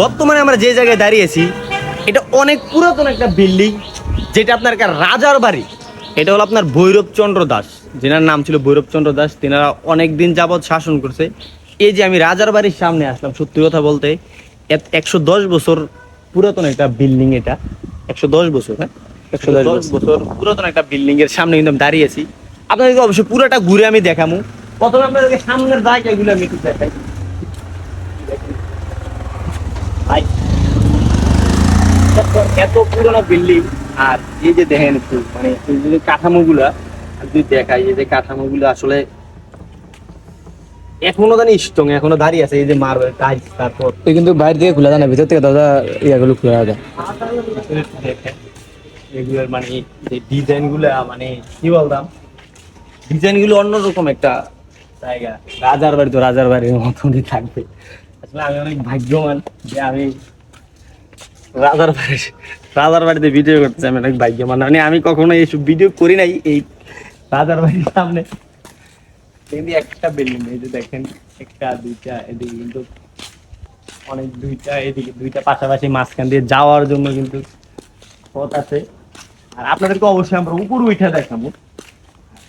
বর্তমানে আমরা যে জায়গায় দাঁড়িয়েছি এটা অনেক পুরাতন একটা বিল্ডিং যেটা আপনার একটা রাজার বাড়ি। এটা হলো আপনার ভৈরবচন্দ্র দাস। যেনার নাম ছিল ভৈরবচন্দ্র দাস তেনারা অনেক দিন যাবৎ শাসন করছে। এই যে আমি রাজার বাড়ির সামনে আসলাম সত্যি কথা বলতে একশো দশ বছর পুরাতন একটা বিল্ডিং এটা। একশো দশ বছর হ্যাঁ? একশো দশ বছর। পুরাতন একটা বিল্ডিং এর সামনে কিন্তু আমি দাঁড়িয়ে আছি। আপনাদেরকে অবশ্যই পুরোটা ঘুরে আমি দেখাবো প্রথমে আপনাদেরকে সামনের জায়গাগুলো আমি একটু দেখাই ভাই এত পুরোনো বিল্ডিং আর এই যে দেখেন একটু মানে এই যে কাঠামোগুলা যদি দেখাই এই যে কাঠামোগুলো আসলে এখনও জানি স্ট্রং এখনও দাঁড়িয়ে আছে এই যে মার্বেল টাইলস তারপর কিন্তু বাইরে থেকে খোলা যায় না ভিতর থেকে দাদা ইয়াগুলো খোলা যায়। এগুলোর মানে যে ডিজাইনগুলা মানে কি বলতাম ডিজাইনগুলো অন্যরকম একটা জায়গা। রাজার বাড়ি তো রাজার বাড়ির মতনই থাকবে। আসলে আমি অনেক ভাগ্যবান যে আমি রাজার বাড়ি, রাজার বাড়িতে ভিডিও করতেছি, আমি অনেক ভাগ্যবান। মানে আমি কখনো এইসব ভিডিও করি নাই, এই রাজার বাড়ির সামনে। কিন্তু একটা বিল্ডিং এই যে দেখেন, একটা, দুইটা, এদিকে কিন্তু অনেক দুইটা, এদিকে দুইটা, পাশাপাশি মাঝখান দিয়ে যাওয়ার জন্য কিন্তু পথ আছে। আর আপনাদেরকে অবশ্যই আমরা উপর উঠে দেখাবো।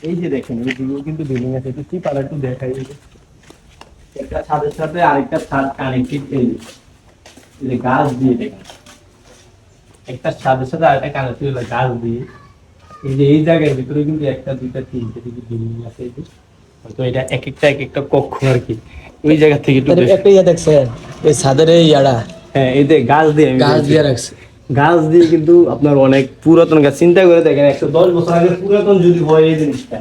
এই যে দেখেন, এই দিকেও কিন্তু বিল্ডিং আছে, একটু চিপার একটু দেখাই। একটা ছাদের সাথে আরেকটা ছাদ কানেক্টেড। এই যে গাছ দিয়ে দেখেন। একটা ছাদের সাথে আরেকটা কানেক্টেড হলো গাছ দিয়ে। এই যে এই জায়গার ভিতরে কিন্তু একটা দুইটা তিনটে দিকে বিল্ডিং আছে এই যে। হয়তো এটা এক একটা এক একটা কক্ষ আর কি। ওই জায়গা থেকে একটু একটা ইয়া দেখছেন এই ছাদের এই ইয়াটা হ্যাঁ এই যে গাছ দিয়ে গাছ দিয়ে রাখছে। গাছ দিয়ে কিন্তু আপনার অনেক পুরাতন গাছ। চিন্তা করে দেখেন একশো দশ বছর আগে পুরাতন যদি হয় এই জিনিসটা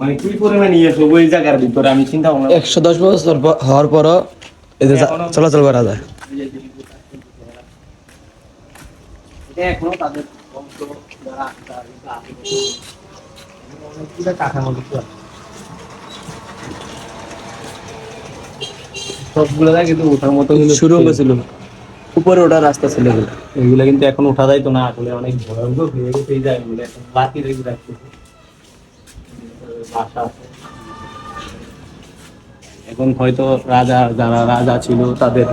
মানে কি পরিমাণ ইয়ে সব ওই জায়গার ভিতরে আমি চিন্তা ভাবনা একশো দশ বছর হওয়ার পরও চলাচল করা যায় এটা এখনও তাদের বংশ যারা তার এটা অনেকগুলো কাঠামো কিছু আছে। সবগুলো কিন্তু ওঠার মতো ছিল। উপরে ওঠার রাস্তা ছিল এগুলো। এগুলো কিন্তু এখন ওঠা যায় তো না আসলে অনেক ভয়ঙ্কর হয়ে গেছে এই জায়গাগুলো এখন বাকি রেখে বাসা এখন হয়তো রাজা যারা রাজা ছিল তাদের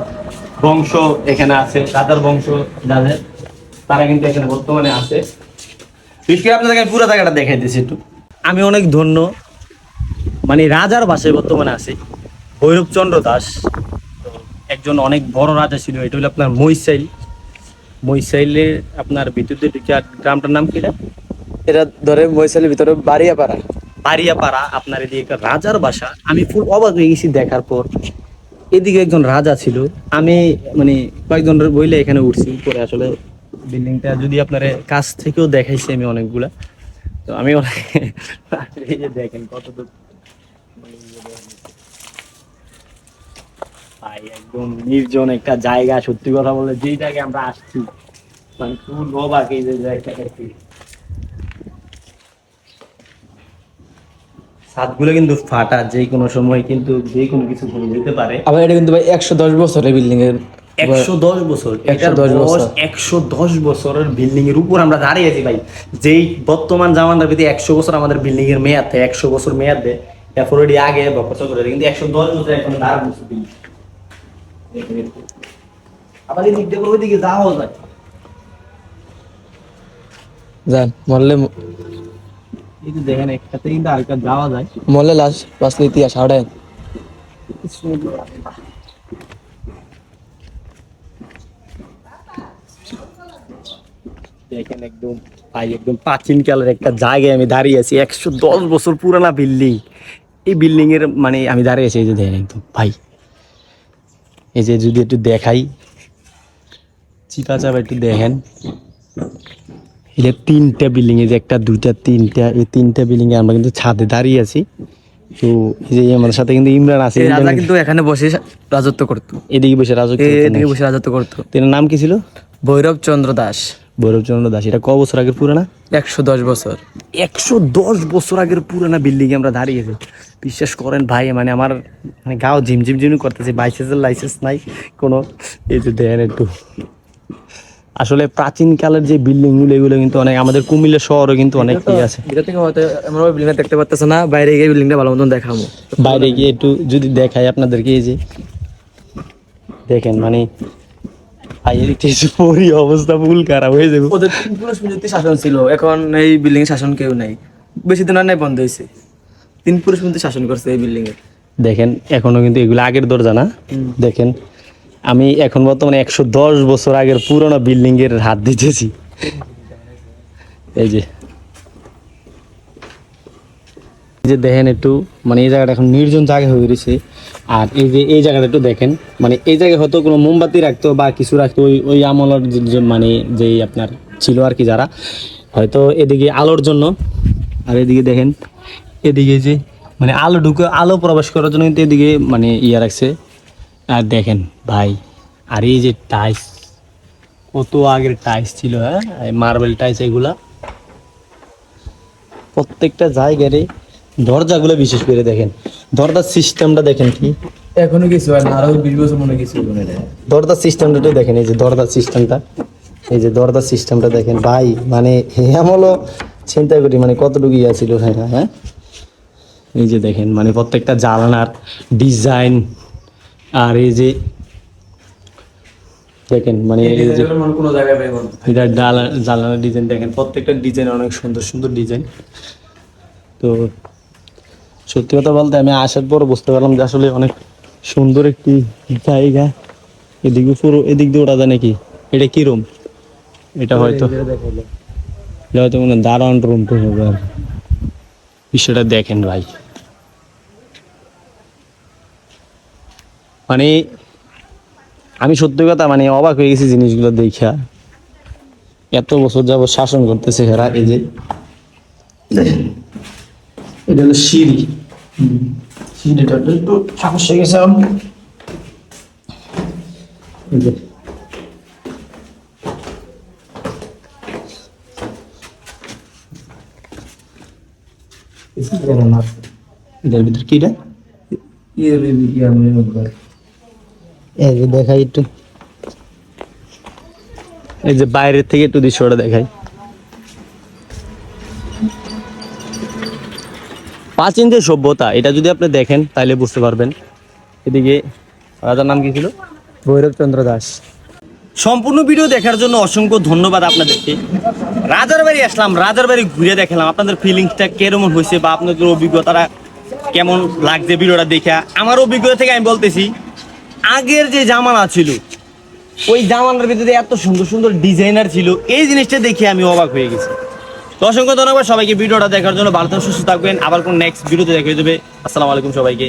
বংশ এখানে আছে রাজার বংশ যাদের। তারা কিন্তু এখানে বর্তমানে আছে। বিশেষ করে আপনাদেরকে পুরো জায়গাটা দেখাই দিচ্ছি একটু। আমি অনেক ধন্য। মানে রাজার বাসায় বর্তমানে আছি। ভৈরবচন্দ্র দাস। একজন অনেক বড় রাজা ছিল। এটা হলো আপনার মহিষাইল মহিষাইলের আপনার বিদ্যুতের গ্রামটার নাম কি এটা এটা ধরে মহিষালের ভিতরে বাড়িয়া পাড়া বাড়িয়াপাড়া আপনার এদিকে একটা রাজার বাসা। আমি ফুল অবাক হয়ে গেছি দেখার পর। এদিকে একজন রাজা ছিল। আমি মানে কয়েকজনের বইলে এখানে উঠছি। উপরে আসলে বিল্ডিংটা যদি আপনার কাছ থেকেও দেখাইছি আমি অনেকগুলা, তো আমি অনেক এই যে দেখেন কত দূর ভাই, একদম নির্জন একটা জায়গা, সত্যি কথা বলে যেই জায়গায় আমরা আসছি মানে ফুল অবাক এই যে জায়গাটা ছাদগুলো কিন্তু ফাটা যে কোনো সময় কিন্তু যে কোনো কিছু হয়ে যেতে পারে। আবার এটা কিন্তু ভাই একশো দশ বছরের বিল্ডিং এর একশো দশ বছর 110 এটার বছর। একশো দশ বছরের বিল্ডিং এর উপর আমরা দাঁড়িয়ে আছি ভাই। যেই বর্তমান জামানার ভিতরে একশো বছর আমাদের বিল্ডিং এর মেয়াদ দেয় একশো বছর মেয়াদ দেয় এরপর ওটি আগে বছর করে কিন্তু একশো দশ বছর এখন দাঁড়ানো বছর building। আবার এই দিক দিয়ে ওই দিকে যাওয়া যায়। যান মরলে এই যে দেখেন একটাতে কিন্তু আরেকটা যাওয়া যায়। মরলে লাশ বাঁচলে ইতিহাস হাওড়ায়। দেখেন একদম ভাই একদম প্রাচীন কালের একটা জায়গায় আমি দাঁড়িয়ে আছি। একশো দশ বছর পুরানা বিল্ডিং এই বিল্ডিং এর মানে আমি দাঁড়িয়ে আছি এই যে দেখেন একদম ভাই। এই যে যদি একটু দেখাই চিপা চাপা একটু দেখেন। এই যে তিনটা বিল্ডিং এই যে একটা দুইটা তিনটা এই তিনটা বিল্ডিং এ আমরা কিন্তু ছাদে দাঁড়িয়ে আছি। তো এই যে আমাদের সাথে কিন্তু ইমরান আছে রাজা কিন্তু এখানে বসে রাজত্ব করতো। এদিকে বসে রাজত্ব এদিকে বসে রাজত্ব করতো। তেনার নাম কি ছিল? ভৈরব চন্দ্র দাস। ভৈরবচন্দ্র দাস এটা ক বছর আগের পুরানা? একশো দশ বছর। একশো দশ বছর আগের পুরানা বিল্ডিং আমরা দাঁড়িয়েছি বিশ্বাস করেন ভাই মানে আমার মানে গাও ঝিমঝিম ঝিম করতেছে বাইসেন্সের লাইসেন্স নাই কোনো এই যে দেখেন একটু। আসলে প্রাচীন কালের যে বিল্ডিংগুলো এগুলো কিন্তু অনেক আমাদের কুমিল্লা শহরে কিন্তু অনেক ইয়ে আছে। ভিতর থেকে হয়তো আমরা ওই বিল্ডিংটা দেখতে পারতেছে না বাইরে গিয়ে বিল্ডিংটা ভালো মতন দেখাবো। বাইরে গিয়ে একটু যদি দেখাই আপনাদেরকে এই যে। দেখেন মানে পরি অবস্থা ফুল খারাপ হয়ে যাবে। ওদের পুরুষ মন্দির শাসন ছিল এখন এই বিল্ডিং শাসন কেউ নাই। বেশি দিন আর নাই বন্ধ হয়েছে তিন পুরুষ মন্দির শাসন করছে এই বিল্ডিং এ। দেখেন এখনও কিন্তু এগুলো আগের দরজা না। দেখেন আমি এখন বর্তমানে একশো দশ বছর আগের পুরোনো বিল্ডিং এর হাত দিতেছি। এই যে। এই যে দেখেন একটু মানে এই জায়গাটা এখন নির্জন জায়গা হয়ে গেছে আর এই যে, এই জায়গাটা একটু দেখেন মানে এই জায়গায় হয়তো কোনো মোমবাতি রাখতো বা কিছু রাখতো, ওই ওই আমলের মানে যেই আপনার ছিল আর কি যারা, হয়তো এদিকে আলোর জন্য, আর এদিকে দেখেন, এদিকে যে মানে আলো ঢুকে, আলো প্রবেশ করার জন্য কিন্তু এদিকে মানে ইয়ে রাখছে। আর দেখেন ভাই, আর এই যে টাইস কত আগের টাইস ছিল হ্যাঁ? মার্বেল টাইস এগুলা। প্রত্যেকটা জায়গারে দরজাগুলো বিশেষ করে দেখেন। দরজার সিস্টেমটা দেখেন কি? এখনও কিছু হয় না আরও বিশ বছর মনে কিছু। দরজার সিস্টেমটা দেখেন এই যে দরজার সিস্টেমটা এই যে দরজার সিস্টেমটা দেখেন। ভাই মানে আমলও চিন্তা করি মানে কতটুকু ইয়া ছিল হ্যাঁ হ্যাঁ? এই যে দেখেন মানে প্রত্যেকটা জানালার ডিজাইন আর এই যে দেখেন মানে এটা ডালা ডিজাইন দেখেন প্রত্যেকটা ডিজাইন অনেক সুন্দর সুন্দর ডিজাইন তো সত্যি কথা বলতে আমি আসার পর বুঝতে পারলাম যে আসলে অনেক সুন্দর একটি জায়গা। এদিকে পুরো এদিক দিয়ে ওটা যায় নাকি এটা কি রুম এটা হয়তো এটা হয়তো মানে দারোয়ান রুম তো হবে আর কি। বিষয়টা দেখেন ভাই। মানে আমি সত্যি কথা মানে অবাক হয়ে গেছি জিনিসগুলো দেখা এত বছর যাবত শাসন করতেছে হেরা এই যে। এটা হলো সিঁড়ি সিঁড়িটা একটু সমস্যা গেছে আমার। এই যে। এটার ভিতর রে-। এই যে দেখাই একটু এই যে বাইরের থেকে একটু দৃশ্যটা দেখাই প্রাচীন যে সভ্যতা এটা যদি আপনি দেখেন তাহলে বুঝতে পারবেন। এদিকে রাজার নাম কি ছিল? ভৈরব চন্দ্র দাস। সম্পূর্ণ ভিডিও দেখার জন্য অসংখ্য ধন্যবাদ আপনাদেরকে। রাজার বাড়ি আসলাম রাজার বাড়ি ঘুরে দেখালাম আপনাদের ফিলিংসটা কেমন হয়েছে বা আপনাদের অভিজ্ঞতাটা কেমন লাগছে ভিডিওটা দেখা। আমার অভিজ্ঞতা থেকে আমি বলতেছি আগের যে জামানা ছিল ওই জামানার ভিতরে এত সুন্দর সুন্দর ডিজাইনার ছিল এই জিনিসটা দেখে আমি অবাক হয়ে গেছি। তো অসংখ্য ধন্যবাদ সবাইকে ভিডিওটা দেখার জন্য। ভালো সুস্থ থাকবেন আবার কোন নেক্সট ভিডিওতে দেখে দেবে আসসালামু আলাইকুম সবাইকে।